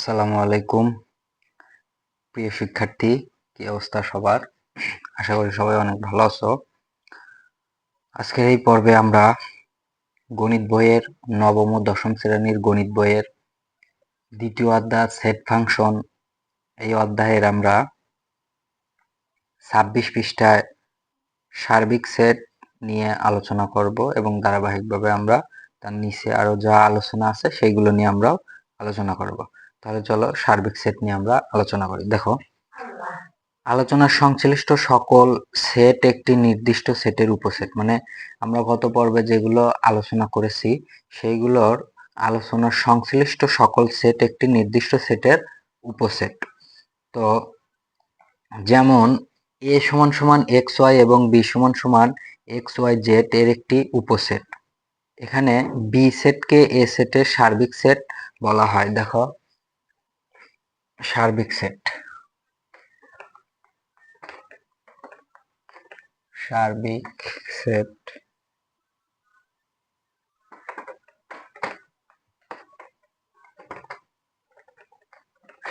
আসসালামু আলাইকুম। প্রিয় শিক্ষার্থী, কি অবস্থা সবার? আশা করি সবাই অনেক ভালো আছো। আজকের এই পর্বে আমরা গণিত বইয়ের নবম ও দশম শ্রেণির গণিত বইয়ের দ্বিতীয় অধ্যায়, সেট ফাংশন এই অধ্যায়ের আমরা ছাব্বিশ পৃষ্ঠায় সার্বিক সেট নিয়ে আলোচনা করব এবং ধারাবাহিকভাবে আমরা তার নিচে আরও যা আলোচনা আছে সেইগুলো নিয়ে আমরা আলোচনা করব। তাহলে চলো সার্বিক সেট নিয়ে আমরা আলোচনা করি। দেখো, আলোচনার সংশ্লিষ্ট সকল সেট একটি নির্দিষ্ট সেটের উপসেট। মানে আমরা গত পর্বে যেগুলো আলোচনা করেছি, সেইগুলোর আলোচনার সংশ্লিষ্ট সকল সেট একটি নির্দিষ্ট সেটের উপসেট। তো যেমন, এ সমান সমান এক্স ওয়াই এবং বি সমান সমান এক্স ওয়াই জেড এর একটি উপসেট। এখানে বি সেটকে এ সেটের সার্বিক সেট বলা হয়। দেখো সার্বিক সেট সার্বিক সেট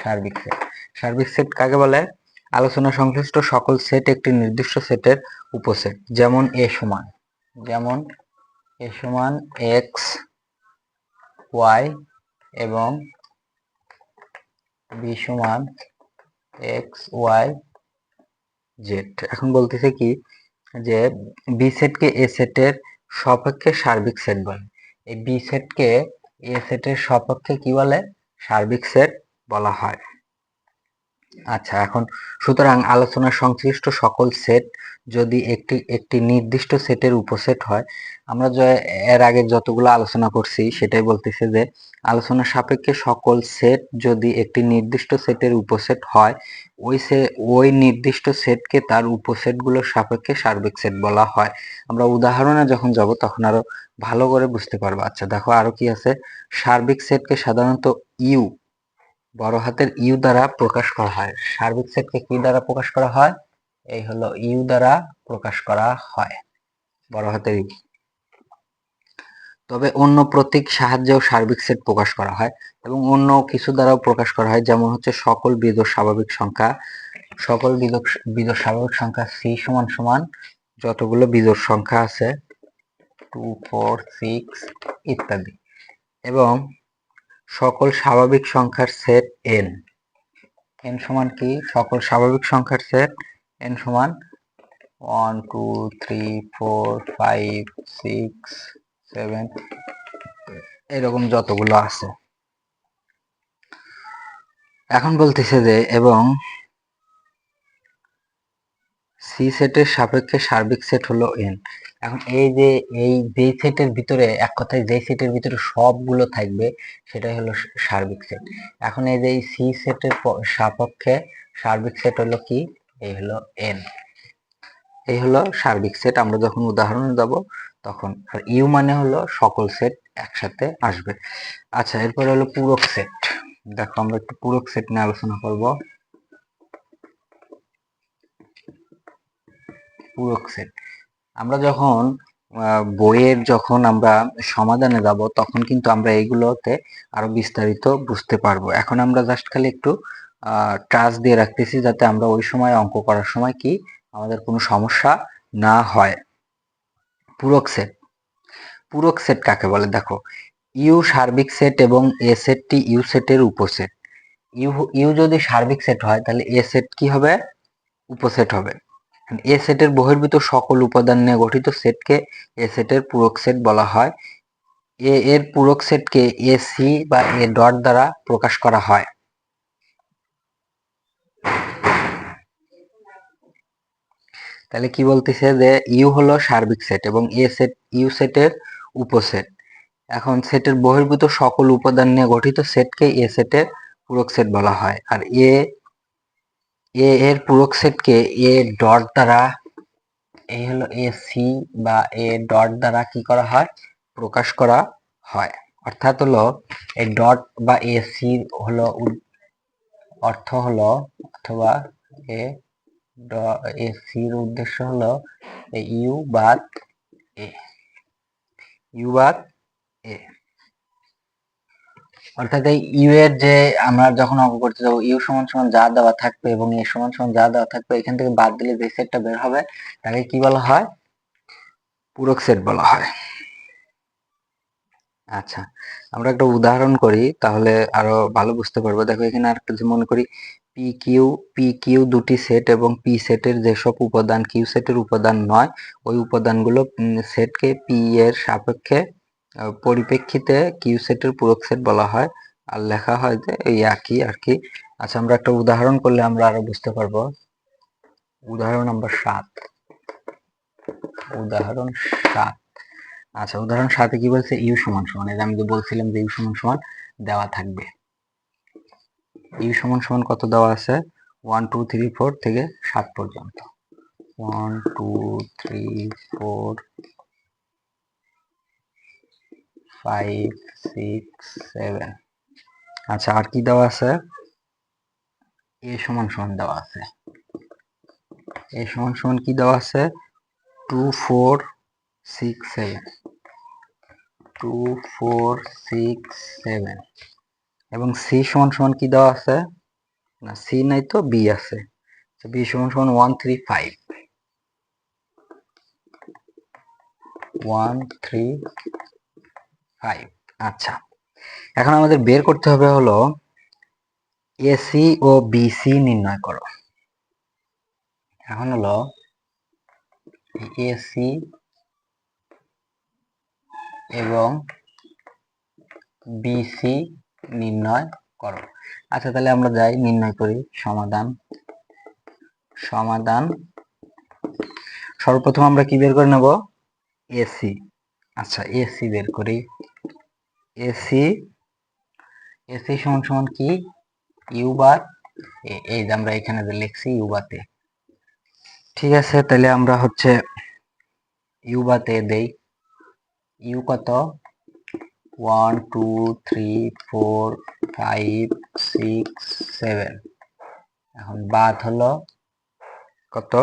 সার্বিক সেট সার্বিক সেট কাকে বলে? আলোচনা সংশ্লিষ্ট সকল সেট একটি নির্দিষ্ট সেটের উপসেট যেমন এ সমান, যেমন এ সমান এক্স ওয়াই এবং বি সমান এক্স ওয়াই জেড এখন বলতেছে কি যে বি সেটকে এ সেটের সপক্ষে সার্বিক সেট বলে। এই বি সেটকে এ সেটের সপক্ষে কি বলে? সার্বিক সেট বলা হয়। আচ্ছা এখন সুতরাং আলোচনার সংশ্লিষ্ট সকল সেট যদি একটি একটি নির্দিষ্ট সেটের উপসেট হয়, আমরা যে এর আগে যতগুলো আলোচনা করছি সেটাই বলতেছে যে আলোচনার সাপেক্ষে সকল সেট যদি একটি নির্দিষ্ট সেটের উপসেট হয়, ওই সে, ওই নির্দিষ্ট সেটকে তার উপসেটগুলোর সাপেক্ষে সার্বিক সেট বলা হয়। আমরা উদাহরণে যখন যাব তখন আরও ভালো করে বুঝতে পারব। আচ্ছা দেখো আরও কি আছে? সার্বিক সেটকে সাধারণত ইউ বড় হাতের ইউ দ্বারা প্রকাশ করা হয়। সার্বিক সেটকে কি দ্বারা প্রকাশ করা হয়? এই হলো ইউ দ্বারা প্রকাশ করা হয়। বড় হাতের ইউ। তবে অন্য প্রতীক সাহায্যেও সার্বিক সেট প্রকাশ করা হয় এবং অন্য কিছু দ্বারাও প্রকাশ করা হয়, যেমন হচ্ছে সকল বিজোড় স্বাভাবিক সংখ্যা। সকল বিজোড় স্বাভাবিক সংখ্যা সি সমান সমান যতগুলো বিজোড় সংখ্যা আছে, টু, ফোর, সিক্স ইত্যাদি। এবং সকল স্বাভাবিক সংখ্যার সেট এন এন সমান কি? সকল স্বাভাবিক সংখ্যার সেট এন সমান one two three four five six seven এরকম যতগুলো আছে। এখন বলতেছে যে, এবং সি সেটের সাপেক্ষে সার্বিক সেট হলো এন এখন এই যে এই যে সেটের ভিতরে, এক কথায় যে সেটের ভিতরে সবগুলো থাকবে, সেটাই হলো সার্বিক সেট এখন এই যে সি সেটের সাপেক্ষে সার্বিক সেট হলো কি? এই হলো এন এই হলো সার্বিক সেট আমরা যখন উদাহরণে যাব, তখন আর ইউ মানে হলো সকল সেট একসাথে আসবে। আচ্ছা এরপর হলো পূরক সেট দেখো, আমরা একটু পূরক সেট নিয়ে আলোচনা করব। পূরক সেট আমরা যখন বইয়ের যখন আমরা সমাধানে যাব, তখন কিন্তু আমরা এইগুলোতে আরও বিস্তারিত বুঝতে পারব। এখন আমরা জাস্ট খালি একটু ট্রাস দিয়ে রাখতেছি যাতে আমরা ওই সময় অঙ্ক করার সময় কি আমাদের কোনো সমস্যা না হয়। পূরক সেট পূরক সেট কাকে বলে? দেখো ইউ সার্বিক সেট এবং এ সেটটি ইউ সেটের উপসেট ইউ ইউ যদি সার্বিক সেট হয়, তাহলে এ সেট কি হবে? উপসেট হবে। এ সেটের বহির্ভূত সকল উপাদান নিয়ে গঠিত সেটকে এ সেটের পূরক সেট বলা হয়। এ এর পূরক সেটকে এ সি বা এ ডট দ্বারা প্রকাশ করা হয়। তাহলে কি বলতেছে যে ইউ হলো সার্বিক সেট এবং এ সেট ইউ সেটের উপসেট। এখন সেটের বহির্ভূত সকল উপাদান নিয়ে গঠিত সেটকে এ সেটের পূরক সেট বলা হয়। আর এ এ এর পূরক সেটকে এ ডট দ্বারা এই হলো এ সি বা এ ডট দ্বারা কি করা হয়? প্রকাশ করা হয়। অর্থাৎ হলো এই ডট বা এ সি হলো অর্থ হলো অথবা এ এ সির উদ্দেশ্য হলো ইউ বাদ এ ইউ বাদ এ অর্থাৎ এই ইউ এর যে আমরা যখন অঙ্ক যাব, ইউ সমান সমান যা দেওয়া থাকবে এবং এ সমান সমান যা দেওয়া থাকবে, এখান থেকে বাদ দিলে যে সেটটা বের হবে, তাকে কি বলা হয়? পূরক সেট বলা হয়। আচ্ছা আমরা একটা উদাহরণ করি, তাহলে আরও ভালো বুঝতে পারব। দেখো, এখানে আরেকটা যে মনে করি পি কিউ পি কিউ দুটি সেট এবং পি সেটের যেসব উপাদান কিউ সেটের উপাদান নয়, ওই উপাদানগুলো সেটকে পি এর সাপেক্ষে পরিপ্রেক্ষিতে কিউ সেটের পূরক সেট বলা হয়। আর লেখা হয় যে এই একই আর কি। আচ্ছা আমরা একটা উদাহরণ করলে আমরা আরও বুঝতে পারব। উদাহরণ নাম্বার সাত। উদাহরণ সাত। আচ্ছা উদাহরণ সাথে কি বলছে? ইউ সমান সমান। আমি যে বলছিলাম যে ইউ সমান সমান, দেওয়া থাকবে। ইউ সমান সমান কত দেওয়া আছে? ওয়ান টু থ্রি ফোর থেকে সাত পর্যন্ত। One two three four five six seven আচ্ছা আর কি দেওয়া আছে? এ সমান সমান দেওয়া আছে। এ সমান সমান কি দেওয়া আছে? Two four six seven two four six seven এবং সি সমান সমান কি দেওয়া আছে? না সি নাই তো বি আছে। বি সমান সমান one three five one three five আচ্ছা। এখন আমাদের বের করতে হবে হলো এসি ও বিসি নির্ণয় করো। এখন হলো এসি এবং বিসি নির্ণয় করো। আচ্ছা তাহলে আমরা যাই, নির্ণয় করি। সমাধান। সমাধান। সর্বপ্রথম আমরা কি বের করে নেব? এসি আচ্ছা এসি বের করি। এসি এসি সমান সমান কি? ইউ বার এই যে আমরা এখানে যে লিখছি ইউ বাতে ঠিক আছে, তাহলে আমরা হচ্ছে ইউ বাতে দেই। ইউ কত? One two three four five six seven এখন বাদ হলো কত?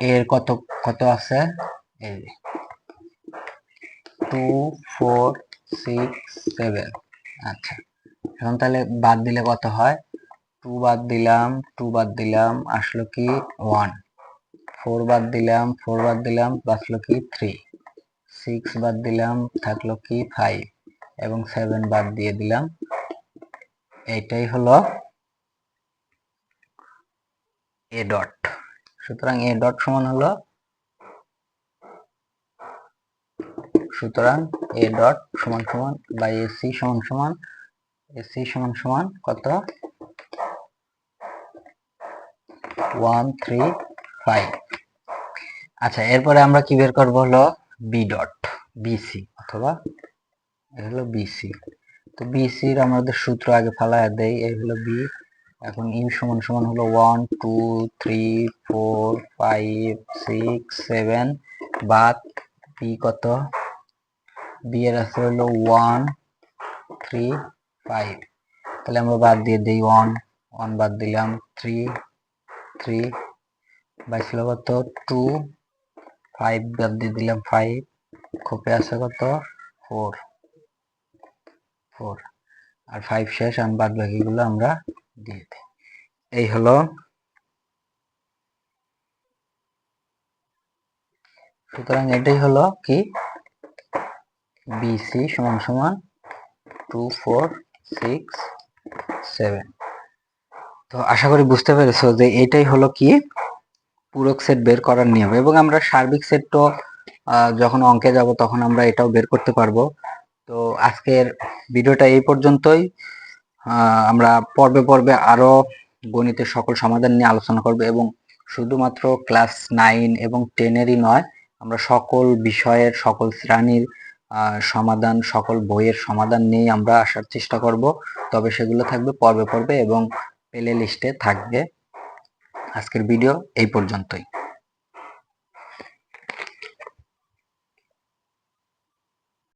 এর কত কত আছে? এই টু ফোর সিক্স সেভেন আচ্ছা। এখন তাহলে বাদ দিলে কত হয়? টু বাদ দিলাম টু বাদ দিলাম, আসলো কি? ওয়ান ফোর বাদ দিলাম ফোর বাদ দিলাম বাঁচলো কি? থ্রি সিক্স বাদ দিলাম, থাকল কি? ফাইভ এবং সেভেন বাদ দিয়ে দিলাম। এইটাই হলো এ ডট সুতরাং এ ডট সমান হলো সুতরাং এ ডট সমান সমান বা এসি সমান সমান, এসি সমান সমান কত? One three five. আচ্ছা এরপরে আমরা কি বের করব? হলো বি ডট, বিসি অথবা এ হলো বিসি। তো বিসির আমাদের সূত্র আগে ফালায় দেই এই হলো বি এখন ইউ সমান সমান হলো one two three four five six seven বাদ বি কত? বি এর আছে হলো ওয়ান থ্রি ফাইভ তাহলে আমরা বাদ দিয়ে দিই ওয়ান ওয়ান বাদ দিলাম থ্রি থ্রি বাইছিল কত? টু ফাইভ বাদ দিয়ে দিলাম ফাইভ খোপে আছে কত? ফোর ফোর আর ফাইভ শেষ আর বাদ বাকিগুলো আমরা দিয়ে এই হলো সুতরাং এটাই হলো কি? বিসি সমান সমান টু ফোর সিক্স সেভেন তো আশা করি বুঝতে পেরেছ যে এটাই হলো কি? পূরক সেট বের করার নিয়ম এবং আমরা সার্বিক সেট তো যখন অঙ্কে যাব তখন আমরা এটাও বের করতে পারব। তো আজকের ভিডিওটা এই পর্যন্তই। আমরা পর্বে পর্বে আরও গণিতের সকল সমাধান নিয়ে আলোচনা করব এবং শুধুমাত্র ক্লাস নাইন এবং টেনেরই নয়, আমরা সকল বিষয়ের, সকল শ্রেণির সমাধান, সকল বইয়ের সমাধান নিয়ে আমরা আসার চেষ্টা করব। তবে সেগুলো থাকবে পর্বে পর্বে এবং প্লে লিস্টে থাকবে। আজকের ভিডিও এই পর্যন্তই।